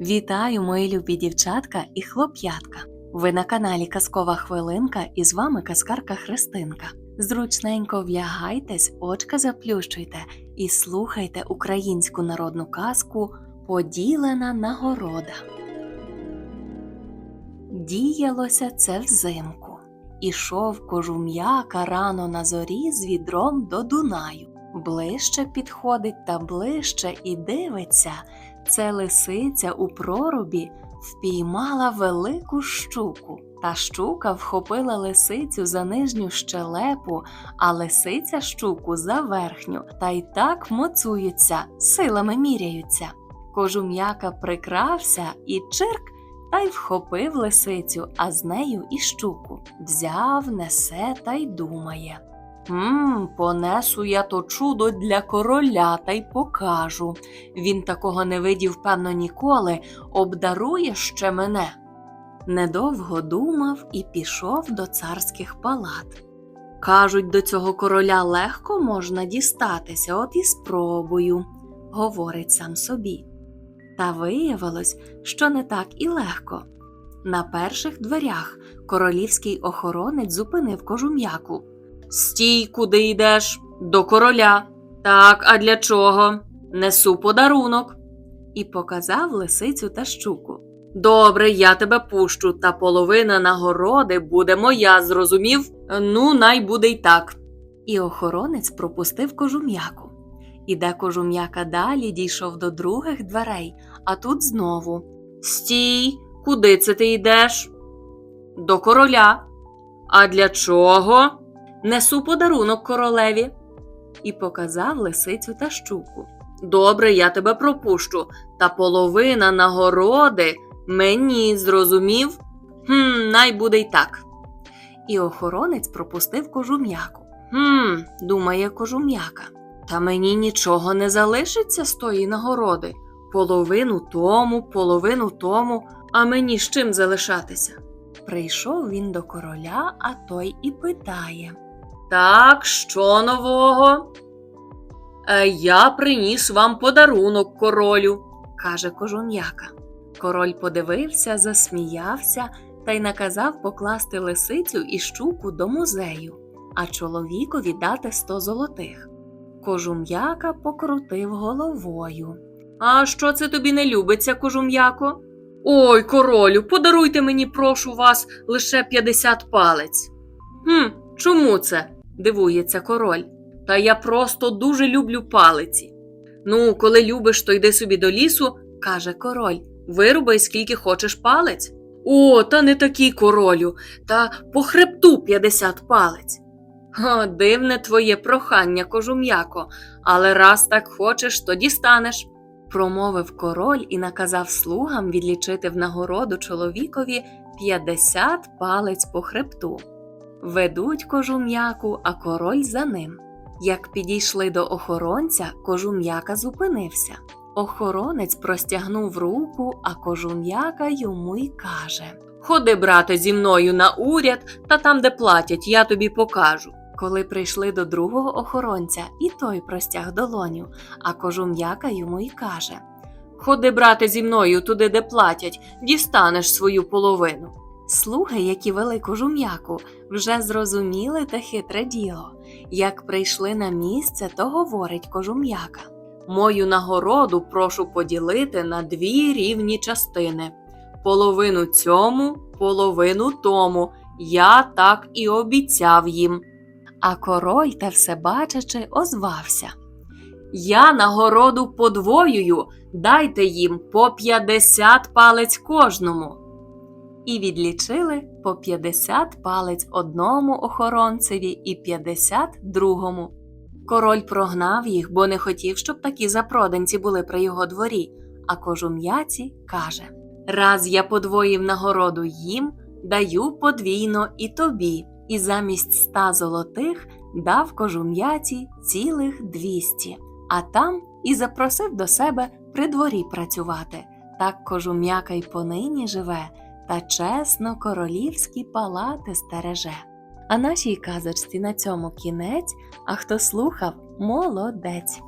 Вітаю, мої любі дівчатка і хлоп'ятка. Ви на каналі Казкова Хвилинка і з вами казкарка Христинка. Зручненько влягайтесь, очка заплющуйте і слухайте українську народну казку Поділена нагорода. Діялося це взимку. Ішов кожум'яка рано на зорі з відром до Дунаю. Ближче підходить та ближче і дивиться. Це лисиця у прорубі впіймала велику щуку. Та щука вхопила лисицю за нижню щелепу, а лисиця щуку за верхню, та й так моцуються, силами міряються. Кожум'яка прикрався і чирк та й вхопив лисицю, а з нею і щуку. Взяв, несе та й думає. Мм, понесу я то чудо для короля та й покажу. Він такого не видів, певно, ніколи, обдарує ще мене. Недовго думав і пішов до царських палат. Кажуть, до цього короля легко можна дістатися, от і спробую, говорить сам собі. Та виявилось, що не так і легко. На перших дверях королівський охоронець зупинив кожум'яку. Стій, куди йдеш? До короля. Так, а для чого? Несу подарунок. І показав лисицю та щуку. Добре, я тебе пущу, та половина нагороди буде моя, зрозумів? Ну, най буде й так. І охоронець пропустив кожум'яку. Іде кожум'яка далі, дійшов до других дверей, а тут знову. Стій, куди це ти йдеш? До короля. А для чого? Несу подарунок королеві. І показав лисицю та щуку. Добре, я тебе пропущу, та половина нагороди мені зрозумів? Хм, най буде й так. І охоронець пропустив кожум'яку. Хм, думає кожум'яка. Та мені нічого не залишиться з тої нагороди. Половину тому, половину тому, а мені з чим залишатися? Прийшов він до короля, а той і питає. Так, що нового? Е, я приніс вам подарунок королю, каже кожум'яка. Король подивився, засміявся та й наказав покласти лисицю і щуку до музею, а чоловікові дати сто золотих. Кожум'яка покрутив головою. А що це тобі не любиться, кожум'яко? Ой, королю, подаруйте мені, прошу вас, лише 50 палець. Хм, чому це? Дивується король. Та я просто дуже люблю палиці. Ну, коли любиш, то йди собі до лісу, каже король. Вирубай скільки хочеш палець. О, та не такий королю, та по хребту 50 палець. О, дивне твоє прохання, кожум'яко, але раз так хочеш, то дістанеш. Промовив король і наказав слугам відлічити в нагороду чоловікові 50 палець по хребту. Ведуть кожум'яку, а король за ним. Як підійшли до охоронця, кожум'яка зупинився. Охоронець простягнув руку, а кожум'яка йому й каже Ходи, брате, зі мною на уряд, та там, де платять, я тобі покажу. Коли прийшли до другого охоронця, і той простяг долоню, а кожум'яка йому й каже Ходи, брате, зі мною туди, де платять, дістанеш свою половину. Слуги, які вели кожум'яку, вже зрозуміли те хитре діло. Як прийшли на місце, то говорить кожум'яка. Мою нагороду прошу поділити на дві рівні частини. Половину цьому, половину тому. Я так і обіцяв їм. А король, та все бачачи, озвався. Я нагороду подвоюю, дайте їм по 50 палець кожному. І відлічили по 50 палець одному охоронцеві і 50 другому. Король прогнав їх, бо не хотів, щоб такі запроданці були при його дворі, а кожум'яці каже Раз я подвоїв нагороду їм, даю подвійно і тобі, і замість ста золотих дав кожум'яці цілих двісті, а там і запросив до себе при дворі працювати. Так кожум'яка й понині живе, та чесно королівські палати стереже. А нашій казочці на цьому кінець, а хто слухав, молодець.